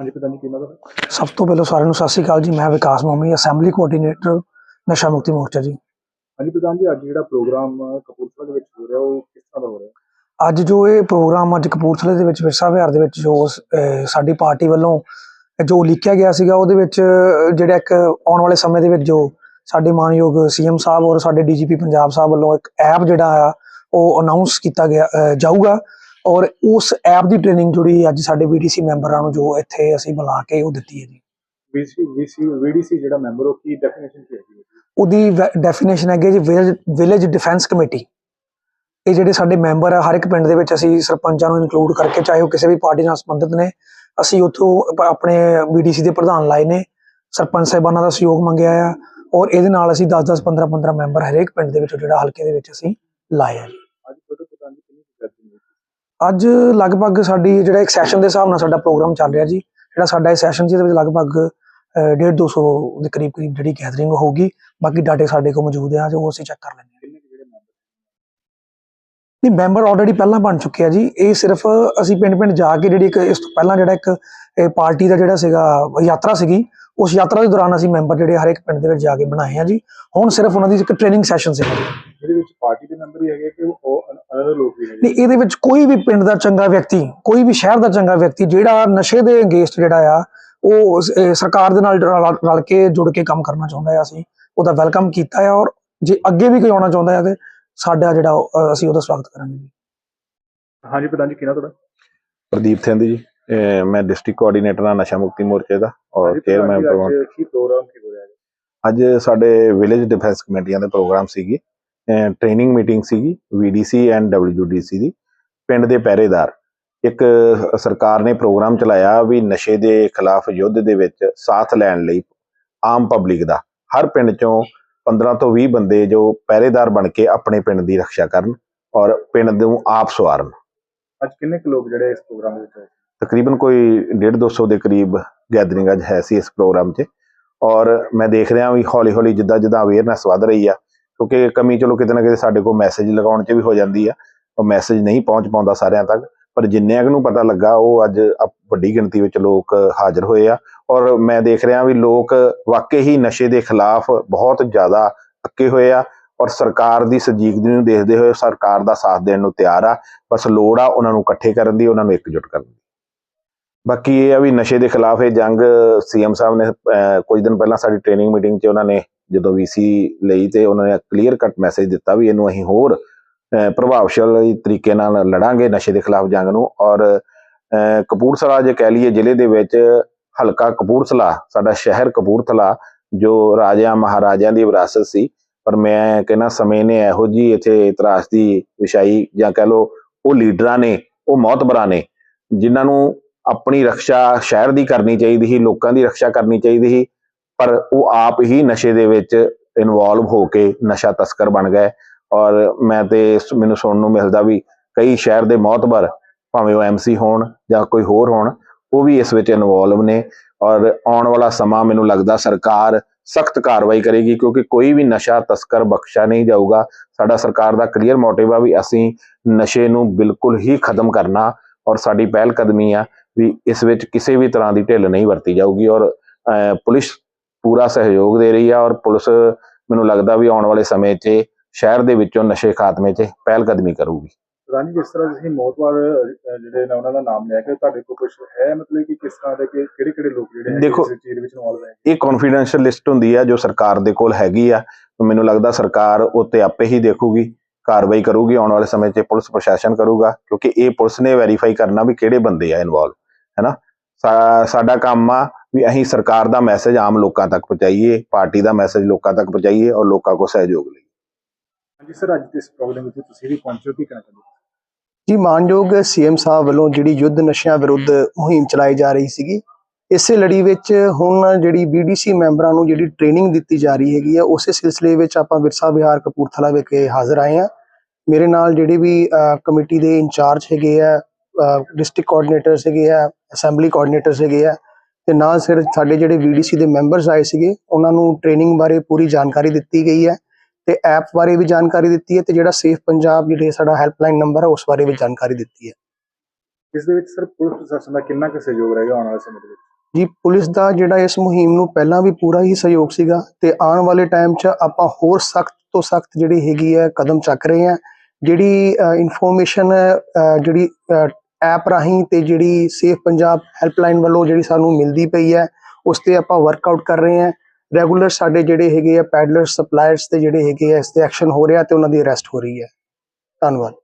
ਹਾਂਜੀ ਪਤਾ ਨਹੀਂ ਕਿੰਨਾ ਦਾ। ਸਭ ਤੋਂ ਪਹਿਲਾਂ ਸਾਰਿਆਂ ਨੂੰ ਸਤਿ ਸ਼੍ਰੀ ਅਕਾਲ ਜੀ ਮੈਂ ਵਿਕਾਸ ਮੋਮੀ ਅਸੈਂਬਲੀ ਕੋਆਰਡੀਨੇਟਰ ਨਸ਼ਾ ਮੁਕਤੀ ਮੋਰਚਾ ਜੀ। ਹਾਂਜੀ ਪ੍ਰਧਾਨ ਜੀ ਅੱਜ ਜਿਹੜਾ ਪ੍ਰੋਗਰਾਮ ਕਪੂਰਥਲਾ ਦੇ ਵਿੱਚ ਹੋ ਰਿਹਾ ਉਹ ਕਿਸ ਤਰ੍ਹਾਂ ਦਾ ਹੋ ਰਿਹਾ? ਅੱਜ ਜੋ ਇਹ ਪ੍ਰੋਗਰਾਮ ਅੱਜ ਕਪੂਰਥਲੇ ਦੇ ਵਿੱਚ ਵਿਰਸਾ ਵਿਹਾਰ ਦੇ ਵਿੱਚ ਜੋ ਸਾਡੀ ਪਾਰਟੀ ਵੱਲੋਂ ਜੋ ਲਿਖਿਆ ਗਿਆ ਸੀਗਾ ਉਹਦੇ ਵਿੱਚ ਜਿਹੜਾ ਇੱਕ ਆਉਣ ਵਾਲੇ ਸਮੇਂ ਦੇ ਵਿੱਚ ਜੋ ਸਾਡੇ ਮਾਨਯੋਗ ਸੀਐਮ ਸਾਹਿਬ ਔਰ ਸਾਡੇ ਡੀਜੀਪੀ ਪੰਜਾਬ ਸਾਹਿਬ ਵੱਲੋਂ ਇੱਕ ਐਪ ਜਿਹੜਾ ਆ ਉਹ ਅਨਾਉਂਸ ਕੀਤਾ ਗਿਆ ਜਾਊਗਾ। ਔਰ ਉਸ ਐਪ ਦੀ ਟ੍ਰੇਨਿੰਗ ਜਿਹੜੀ ਅੱਜ ਸਾਡੇ ਬੀਡੀਸੀ ਮੈਂਬਰਾਂ ਨੂੰ ਜੋ ਇੱਥੇ ਅਸੀਂ ਬੁਲਾ ਕੇ ਉਹ ਦਿੱਤੀ ਹੈ ਜੀ। ਵੀਸੀ ਵੀਸੀ ਵੀਡੀਸੀ ਜਿਹੜਾ ਮੈਂਬਰ ਉਹ ਕੀ ਡੈਫੀਨੇਸ਼ਨ ਕੀ ਹੈਗੀ ਉਹਦੀ ਡੈਫੀਨੇਸ਼ਨ ਹੈਗੀ ਜੀ ਵਿਲੇਜ ਡਿਫੈਂਸ ਕਮੇਟੀ ਇਹ ਜਿਹੜੇ ਸਾਡੇ ਮੈਂਬਰ ਆ ਹਰ ਇੱਕ ਪਿੰਡ ਦੇ ਵਿੱਚ ਅਸੀਂ ਸਰਪੰਚਾਂ ਨੂੰ ਇਨਕਲੂਡ ਕਰਕੇ ਚਾਹੇ ਉਹ ਕਿਸੇ ਵੀ ਪਾਰਟੀ ਨਾਲ ਸੰਬੰਧਿਤ ਨੇ ਅਸੀਂ ਉੱਥੋਂ ਆਪਣੇ ਬੀਡੀਸੀ ਦੇ ਪ੍ਰਧਾਨ ਲਾਏ ਨੇ। ਸਰਪੰਚ ਸਾਹਿਬਾਨਾਂ ਦਾ ਸਹਿਯੋਗ ਮੰਗਿਆ ਆ। ਔਰ ਇਹਦੇ ਨਾਲ ਅਸੀਂ 10 10 15 15 ਮੈਂਬਰ ਹਰੇਕ ਪਿੰਡ ਦੇ ਵਿੱਚ ਜਿਹੜਾ ਹਲਕੇ ਦੇ ਵਿੱਚ ਅਸੀਂ ਲਾਏ ਆ ਜੀ। ਅੱਜ ਤੁਹਾਡੇ ਪ੍ਰਧਾਨ ਜੀ ਕਿੰਨੀ ਵਿਦਿਆਰਥੀ ਨੇ ਅੱਜ ਲਗਭਗ ਸਾਡੀ ਜਿਹੜਾ ਇੱਕ ਸੈਸ਼ਨ ਦੇ ਹਿਸਾਬ ਨਾਲ ਸਾਡਾ ਪ੍ਰੋਗਰਾਮ ਚੱਲ ਰਿਹਾ ਜੀ ਜਿਹੜਾ ਸਾਡਾ ਇਹ ਸੈਸ਼ਨ ਸੀ ਇਹਦੇ ਵਿੱਚ ਲਗਭਗ 1.5 200 ਦੇ ਕਰੀਬ ਕਰੀਬ ਜਿਹੜੀ ਗੈਦਰਿੰਗ ਹੋਊਗੀ ਬਾਕੀ ਡਾਟੇ ਸਾਡੇ ਕੋਲ ਮੌਜੂਦ ਆ ਜੋ ਅਸੀਂ ਚੈੱਕ ਕਰ ਲੈਂਦੇ ਹਾਂ। ਨਹੀਂ ਮੈਂਬਰ ਆਲਰੇਡੀ ਪਹਿਲਾਂ ਬਣ ਚੁੱਕੇ ਆ ਜੀ ਇਹ ਸਿਰਫ ਅਸੀਂ ਪਿੰਡ ਪਿੰਡ ਜਾ ਕੇ ਜਿਹੜੀ ਇੱਕ ਇਸ ਤੋਂ ਪਹਿਲਾਂ ਜਿਹੜਾ ਇੱਕ ਪਾਰਟੀ ਦਾ ਜਿਹੜਾ ਸੀਗਾ ਯਾਤਰਾ ਸੀਗੀ ਉਸ ਯਾਤਰਾ ਦੇ ਦੌਰਾਨ ਅਸੀਂ ਮੈਂਬਰ ਜਿਹੜੇ ਹਰ ਇੱਕ ਪਿੰਡ ਦੇ ਵਿੱਚ ਜਾ ਕੇ ਬਣਾਏ ਆ ਜੀ। ਹੁਣ ਸਿਰਫ ਉਹਨਾਂ ਦੀ ਇੱਕ ਟ੍ਰੇਨਿੰਗ ਸੈਸ਼ਨ ਜੀ ਜਿਹਦੇ ਵਿੱਚ ਪਾਰਟੀ ਦੇ ਮੈਂਬਰ ਹੀ ਹੈਗੇ ਕਿ ਉਹ ਅਦਰ ਲੋਕ ਵੀ ਹੈਗੇ? ਨਹੀਂ ਇਹਦੇ ਵਿੱਚ ਕੋਈ ਵੀ ਪਿੰਡ ਦਾ ਚੰਗਾ ਵਿਅਕਤੀ ਕੋਈ ਵੀ ਸ਼ਹਿਰ ਦਾ ਚੰਗਾ ਵਿਅਕਤੀ ਜਿਹੜਾ ਨਸ਼ੇ ਦੇ ਅਗੇਂਸਟ ਜਿਹੜਾ ਆ ਉਹ ਸਰਕਾਰ ਦੇ ਨਾਲ ਰਲ ਕੇ ਜੁੜ ਕੇ ਕੰਮ ਕਰਨਾ ਚਾਹੁੰਦਾ ਹੈ ਅਸੀਂ। ਉਹਦਾ ਵੈਲਕਮ ਕੀਤਾ ਹੈ ਔਰ ਜੇ ਅੱਗੇ ਵੀ ਕੋਈ ਆਉਣਾ ਚਾਹੁੰਦਾ ਹੈ ਤੇ ਸਾਡਾ ਜਿਹੜਾ ਅਸੀਂ ਉਹਦਾ ਸਵਾਗਤ ਕਰਾਂਗੇ ਜੀ। ਹਾਂਜੀ ਪ੍ਰਧਾਨ ਜੀ ਕਿੰਨਾ ਤੁਹਾਡਾ? ਪ੍ਰਦੀਪ ਸਿੰਘ ਜੀ। ਮੈਂ ਡਿਸਟ੍ਰਿਕਟ ਕੋਆਰਡੀਨੇਟਰ ਹਾਂ ਨਸ਼ਾ ਮੁਕਤੀ ਮੋਰਚੇ ਦਾ ਔਰ ਚੇਅਰਮੈਨ ਪ੍ਰੋਗਰਾਮ ਅੱਜ ਕੀ ਪ੍ਰੋਗਰਾਮ ਕੀ ਹੋ ਰਿਹਾ ਹੈ ਅੱਜ ਸਾਡੇ ਵਿਲੇਜ ਡਿਫੈਂਸ ਕਮੇਟੀਆਂ ਦੇ ਪ੍ਰੋਗਰਾਮ ਸੀਗੀ ਟ੍ਰੇਨਿੰਗ ਮੀਟਿੰਗ ਸੀਗੀ ਵੀਡੀਸੀ ਐਂਡ ਡਬਲਯੂਡੀਸੀ ਦੀ ਪਿੰਡ ਦੇ ਪਹਿਰੇਦਾਰ। ਇੱਕ ਸਰਕਾਰ ਨੇ ਪ੍ਰੋਗਰਾਮ ਚਲਾਇਆ ਵੀ ਨਸ਼ੇ ਦੇ ਖਿਲਾਫ ਯੁੱਧ ਦੇ ਵਿੱਚ ਸਾਥ ਲੈਣ ਲਈ ਆਮ ਪਬਲਿਕ ਦਾ। ਹਰ ਪਿੰਡ ਚੋਂ 15 ਤੋਂ 20 ਬੰਦੇ ਜੋ ਪਹਿਰੇਦਾਰ ਬਣ ਕੇ ਆਪਣੇ ਪਿੰਡ ਦੀ ਰੱਖਿਆ ਕਰਨ ਔਰ ਪਿੰਡ ਨੂੰ ਆਪ ਸਵਾਰਨ। ਅੱਜ ਕਿੰਨੇ ਕੁ ਲੋਕ ਜਿਹੜੇ ਇਸ ਪ੍ਰੋਗਰਾਮ ਵਿੱਚ ਆਏ? ਤਕਰੀਬਨ ਕੋਈ 1.5 200 ਦੇ ਕਰੀਬ ਗੈਦਰਿੰਗ ਅੱਜ ਹੈ ਸੀ ਇਸ ਪ੍ਰੋਗਰਾਮ 'ਚ। ਔਰ ਮੈਂ ਦੇਖ ਰਿਹਾ ਵੀ ਹੌਲੀ ਹੌਲੀ ਜਿੱਦਾਂ ਜਿੱਦਾਂ ਅਵੇਅਰਨੈਸ ਵੱਧ ਰਹੀ ਆ, ਕਿਉਂਕਿ ਕਮੀ ਚਲੋ ਕਿਤੇ ਨਾ ਕਿਤੇ ਸਾਡੇ ਕੋਲ ਮੈਸੇਜ ਲਗਾਉਣ 'ਚ ਵੀ ਹੋ ਜਾਂਦੀ ਆ। ਉਹ ਮੈਸੇਜ ਨਹੀਂ ਪਹੁੰਚ ਪਾਉਂਦਾ ਸਾਰਿਆਂ ਤੱਕ, ਪਰ ਜਿੰਨਿਆਂ ਨੂੰ ਪਤਾ ਲੱਗਾ, ਉਹ ਅੱਜ ਵੱਡੀ ਗਿਣਤੀ ਵਿੱਚ ਲੋਕ ਹਾਜ਼ਰ ਹੋਏ ਆ। ਔਰ ਮੈਂ ਦੇਖ ਰਿਹਾ ਵੀ ਲੋਕ ਵਾਕਈ ਹੀ ਨਸ਼ੇ ਦੇ ਖਿਲਾਫ ਬਹੁਤ ਜ਼ਿਆਦਾ ਅੱਕੇ ਹੋਏ ਆ। ਔਰ ਸਰਕਾਰ ਦੀ ਸਜੀਕਦੀ ਨੂੰ ਦੇਖਦੇ ਹੋਏ ਸਰਕਾਰ ਦਾ ਸਾਥ ਦੇਣ ਨੂੰ ਤਿਆਰ ਆ। ਬਸ ਲੋੜ ਆ ਉਹਨਾਂ ਨੂੰ ਇਕੱਠੇ ਕਰਨ ਦੀ, ਉਹਨਾਂ ਨੂੰ ਇਕਜੁੱਟ ਕਰਨ ਦੀ। ਬਾਕੀ ਇਹ ਆ ਵੀ ਨਸ਼ੇ ਦੇ ਖਿਲਾਫ ਇਹ ਜੰਗ ਸੀਐਮ ਸਾਹਿਬ ਨੇ ਕੁਝ ਦਿਨ ਪਹਿਲਾਂ ਸਾਡੀ ਟ੍ਰੇਨਿੰਗ ਮੀਟਿੰਗ 'ਚ ਉਹਨਾਂ ਨੇ ਜਦੋਂ ਵੀਸੀ ਲਈ ਤੇ ਉਹਨਾਂ ਨੇ ਕਲੀਅਰ ਕੱਟ ਮੈਸੇਜ ਦਿੱਤਾ ਵੀ ਇਹਨੂੰ ਅਸੀਂ ਹੋਰ ਪ੍ਰਭਾਵਸ਼ਾਲੀ ਤਰੀਕੇ ਨਾਲ ਲੜਾਂਗੇ ਨਸ਼ੇ ਦੇ ਖਿਲਾਫ ਜੰਗ ਨੂੰ ਔਰ ਕਪੂਰਥਲਾ ਜੇ ਕਹਿ ਲਈਏ ਜ਼ਿਲ੍ਹੇ ਦੇ ਵਿੱਚ ਹਲਕਾ ਕਪੂਰਥਲਾ, ਸਾਡਾ ਸ਼ਹਿਰ ਕਪੂਰਥਲਾ, ਜੋ ਰਾਜਿਆਂ ਮਹਾਰਾਜਿਆਂ ਦੀ ਵਿਰਾਸਤ ਸੀ, ਪਰ ਮੈਂ ਕਹਿੰਦਾ ਸਮੇਂ ਨੇ ਇਹੋ ਜੀ ਇੱਥੇ ਤਰਾਸਦੀ ਵਿਛਾਈ ਜਾਂ ਕਹਿ ਲਓ ਉਹ ਲੀਡਰਾਂ ਨੇ, ਉਹ ਮੌਤਬਰਾਂ ਨੇ, ਜਿਨ੍ਹਾਂ ਨੂੰ ਆਪਣੀ ਰੱਖਿਆ ਸ਼ਹਿਰ ਦੀ ਕਰਨੀ ਚਾਹੀਦੀ ਸੀ, ਲੋਕਾਂ ਦੀ ਰੱਖਿਆ ਕਰਨੀ ਚਾਹੀਦੀ ਸੀ, ਪਰ ਉਹ ਆਪ ਹੀ ਨਸ਼ੇ ਦੇ ਵਿੱਚ ਇਨਵੋਲਵ ਹੋ ਕੇ ਨਸ਼ਾ ਤਸਕਰ ਬਣ ਗਏ। ਔਰ ਮੈਂ ਤੇ ਮੈਨੂੰ ਸੁਣਨ ਨੂੰ ਮਿਲਦਾ ਵੀ ਕਈ ਸ਼ਹਿਰ ਦੇ ਮੌਤਬਰ ਭਾਵੇਂ ਉਹ ਐਮਸੀ ਹੋਣ ਜਾਂ ਕੋਈ ਹੋਰ ਹੋਣ, ਉਹ ਵੀ ਇਸ ਵਿੱਚ ਇਨਵੋਲਵ ਨੇ। ਔਰ ਆਉਣ ਵਾਲਾ ਸਮਾਂ ਮੈਨੂੰ ਲੱਗਦਾ ਸਰਕਾਰ ਸਖਤ ਕਾਰਵਾਈ ਕਰੇਗੀ, ਕਿਉਂਕਿ ਕੋਈ ਵੀ ਨਸ਼ਾ ਤਸਕਰ ਬਖਸ਼ਾ ਨਹੀਂ ਜਾਊਗਾ। ਸਾਡਾ ਸਰਕਾਰ ਦਾ ਕਲੀਅਰ ਮੋਟਿਵ ਆ ਵੀ ਅਸੀਂ ਨਸ਼ੇ ਨੂੰ ਬਿਲਕੁਲ ਹੀ ਖਤਮ ਕਰਨਾ ਔਰ ਸਾਡੀ ਪਹਿਲ ਕਦਮੀ ਆ। ਵੀ ਇਸ ਵਿੱਚ ਕਿਸੇ ਵੀ ਤਰ੍ਹਾਂ ਦੀ ਢਿੱਲ ਨਹੀਂ ਵਰਤੀ ਜਾਊਗੀ ਔਰ ਪੁਲਿਸ ਪੂਰਾ ਸਹਿਯੋਗ ਦੇ ਰਹੀ ਆ ਔਰ ਪੁਲਿਸ ਮੈਨੂੰ ਲੱਗਦਾ ਵੀ ਆਉਣ ਵਾਲੇ ਸਮੇਂ 'ਚ ਸ਼ਹਿਰ ਦੇ ਵਿੱਚੋਂ ਨਸ਼ੇ ਖਾਤਮੇ 'ਚ ਪਹਿਲ ਕਦਮੀ ਕਰੂਗੀ। ਜੀ ਜਿਸ ਤਰ੍ਹਾਂ ਤੁਸੀਂ ਮੌਤਵਾਰ ਜਿਹੜੇ ਨੇ ਉਹਨਾਂ ਦਾ ਨਾਮ ਲਿਆ ਕਿ ਤੁਹਾਡੇ ਕੋਲ ਕੁਝ ਹੈ ਮਤਲਬ ਕਿ ਕਿਸ ਤਰ੍ਹਾਂ ਦੇ ਕਿ ਕਿਹੜੇ ਕਿਹੜੇ ਲੋਕ ਜਿਹੜੇ ਦੇਖੋ- ਇਸ ਚੀਜ਼ ਵਿੱਚ ਇਨਵੋਲਵ ਹੈ ਇਹ ਕੌਨਫੀਡੈਂਸ਼ੀਅਲ ਲਿਸਟ ਹੁੰਦੀ ਆ ਜੋ ਸਰਕਾਰ ਦੇ ਕੋਲ ਹੈਗੀ ਆ। ਮੈਨੂੰ ਲੱਗਦਾ ਸਰਕਾਰ ਉੱਤੇ ਆਪੇ ਹੀ ਦੇਖੂਗੀ ਕਾਰਵਾਈ ਕਰੂਗੀ ਆਉਣ ਵਾਲੇ ਸਮੇਂ 'ਚ ਪੁਲਿਸ ਪ੍ਰਸ਼ਾਸਨ ਕਰੂਗਾ ਕਿਉਂਕਿ ਇਹ ਪੁਲਿਸ ਨੇ ਵੈਰੀਫਾਈ ਕਰਨਾ ਵੀ ਕਿਹੜੇ ਬੰਦੇ ਆ ਇਨਵੋਲਵ ਹੈਨਾ? ਸਾਡਾ ਕੰਮ ਆ ਵੀ ਅਸੀਂ ਸਰਕਾਰ ਦਾ ਮੈਸੇਜ ਆਮ ਲੋਕਾਂ ਤੱਕ ਪਹੁੰਚਾਈਏ ਪਾਰਟੀ ਦਾ ਮੈਸੇਜ ਲੋਕਾਂ ਤੱਕ ਪਹੁੰਚਾਈਏ ਔਰ ਲੋਕਾਂ ਕੋਲ ਸਹਿਯੋਗ ਲਈ ਹਾਂਜੀ ਸਰ ਅੱਜ ਇਸ ਪ੍ਰੋਗਰਾਮ ਵਿੱਚ ਤੁਸੀਂ ਵੀ ਪਹੁੰਚੋ ਕੀ ਕਹਿਣਾ ਚਾਹੁੰਦੇ ਜੀ ਮਾਨਯੋਗ ਸੀਐਮ ਸਾਹਿਬ ਵੱਲੋਂ ਜਿਹੜੀ ਯੁੱਧ ਨਸ਼ਿਆਂ ਵਿਰੁੱਧ ਮੁਹਿੰਮ ਚਲਾਈ ਜਾ ਰਹੀ ਸੀਗੀ ਇਸੇ ਲੜੀ ਵਿੱਚ ਹੁਣ ਜਿਹੜੀ ਬੀਡੀਸੀ ਮੈਂਬਰਾਂ ਨੂੰ ਜਿਹੜੀ ਟ੍ਰੇਨਿੰਗ ਦਿੱਤੀ ਜਾ ਰਹੀ ਹੈਗੀ ਆ ਉਸੇ ਸਿਲਸਿਲੇ ਵਿੱਚ ਆਪਾਂ ਵਿਰਸਾ ਵਿਹਾਰ ਕਪੂਰਥਲਾ ਵਿਖੇ ਹਾਜ਼ਰ ਆਏ ਆ ਮੇਰੇ ਨਾਲ ਜਿਹੜੇ ਵੀ ਕਮੇਟੀ ਦੇ ਇੰਚਾਰਜ ਹੈਗੇ ਆ ਡਿਸਟ੍ਰਿਕਟ ਕੋਆਰਡੀਨੇਟਰਸ ਹੈਗੇ ਆ ਅਸੈਂਬਲੀ ਕੋਆਰਡੀਨੇਟਰਸ ਹੈਗੇ ਆ ਤੇ ਨਾਲ ਸਿਰ ਸਾਡੇ ਜਿਹੜੇ ਬੀਡੀਸੀ ਦੇ ਮੈਂਬਰਸ ਆਏ ਸੀਗੇ ਉਹਨਾਂ ਨੂੰ ਟ੍ਰੇਨਿੰਗ ਬਾਰੇ ਪੂਰੀ ਜਾਣਕਾਰੀ ਦਿੱਤੀ ਗਈ ਹੈ ਤੇ ਐਪ ਬਾਰੇ ਵੀ ਜਾਣਕਾਰੀ ਦਿੱਤੀ ਹੈ ਤੇ ਜਿਹੜਾ ਸੇਫ ਪੰਜਾਬ ਜਿਹੜੇ ਸਾਡਾ ਹੈਲਪਲਾਈਨ ਨੰਬਰ ਹੈ ਉਸ ਬਾਰੇ ਵੀ ਜਾਣਕਾਰੀ ਦਿੱਤੀ ਹੈ। ਇਸ ਦੇ ਵਿੱਚ ਸਰ ਪੁਲਿਸ ਪ੍ਰਸ਼ਾਸਨ ਦਾ ਕਿੰਨਾ ਕੁ ਸਹਿਯੋਗ ਰਹੇਗਾ ਆਉਣ ਵਾਲੇ ਸਮੇਂ ਦੇ ਵਿੱਚ? ਜੀ ਪੁਲਿਸ ਦਾ ਜਿਹੜਾ ਇਸ ਮੁਹਿੰਮ ਨੂੰ ਪਹਿਲਾਂ ਵੀ ਪੂਰਾ ਹੀ ਸਹਿਯੋਗ ਸੀਗਾ ਤੇ ਆਉਣ ਵਾਲੇ ਟਾਈਮ 'ਚ ਆਪਾਂ ਹੋਰ ਸਖਤ ਤੋਂ ਸਖਤ ਜਿਹੜੀ ਹੈਗੀ ਹੈ ਕਦਮ ਚੱਕ ਰਹੇ ਹਾਂ। ਜਿਹੜੀ ਇਨਫੋਰਮੇਸ਼ਨ ਜਿਹੜੀ ਐਪ ਰਾਹੀਂ ਤੇ ਜਿਹੜੀ ਸੇਫ ਪੰਜਾਬ ਹੈਲਪਲਾਈਨ ਵੱਲੋਂ ਜਿਹੜੀ ਸਾਨੂੰ ਮਿਲਦੀ ਪਈ ਹੈ, ਉਸ ਤੇ ਆਪਾਂ ਵਰਕਆਊਟ ਕਰ ਰਹੇ ਹਾਂ। ਰੈਗੂਲਰ ਸਾਡੇ ਜਿਹੜੇ ਹੈਗੇ ਆ ਪੈਡਲਰ ਸਪਲਾਇਰਸ ਤੇ ਜਿਹੜੇ ਹੈਗੇ ਆ, ਇਸ ਤੇ ਐਕਸ਼ਨ ਹੋ ਰਿਹਾ ਤੇ ਉਹਨਾਂ ਦੀ ਅਰੈਸਟ ਹੋ ਰਹੀ ਹੈ। ਧੰਨਵਾਦ।